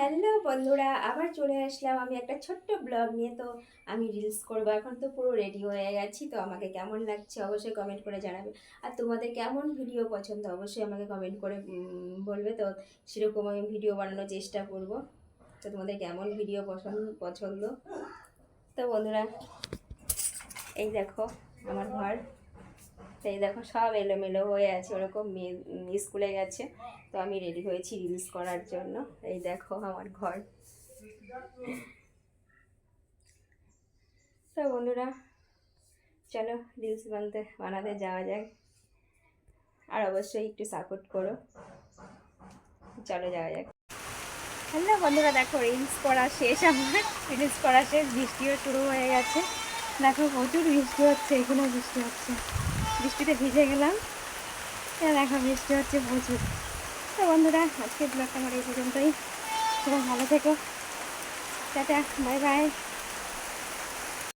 Hello বন্ধুরা, আবার চলে আসলাম আমি একটা ছোট্ট ব্লগ নিয়ে। তো আমি রিলস করব, এখন তো পুরো রেডি হয়ে গেছি। তো আমাকে কেমন লাগছে অবশ্যই কমেন্ট করে জানাবে। আর তোমাদের কেমন ভিডিও পছন্দ, অবশ্যই আমাকে কমেন্ট করে বলবে। তো সেরকম আমি ভিডিও বানানোর চেষ্টা করব। তো তোমাদের কেমন ভিডিও পছন্দ পছন্দ? তো বন্ধুরা, এই দেখো আমার ঘর। তো এই দেখো সব এলোমেলো হয়ে আছে, ওরকম মেয়ে স্কুলে গেছে। তো আমি রেডি হয়েছি রিলস করার জন্য। এই দেখো আমার ঘর। তো বন্ধুরা, চলো রিলস বানাতে বানাতে যাওয়া যাক। আর অবশ্যই একটু সাপোর্ট করো। চলো যাওয়া যাক। হ্যালো বন্ধুরা, দেখো রিলস করা শেষ আমার। রিলস করা শেষ, বৃষ্টিও শুরু হয়ে গেছে। দেখো প্রচুর বৃষ্টি হচ্ছে এখানে বৃষ্টি হচ্ছে। বৃষ্টিতে ভিজে গেলাম। দেখো বৃষ্টি হচ্ছে প্রচুর। তো বন্ধুরা আজকে ব্লগটা আমার এই পর্যন্তই। খুব ভালো থেকো। Tata, bye bye.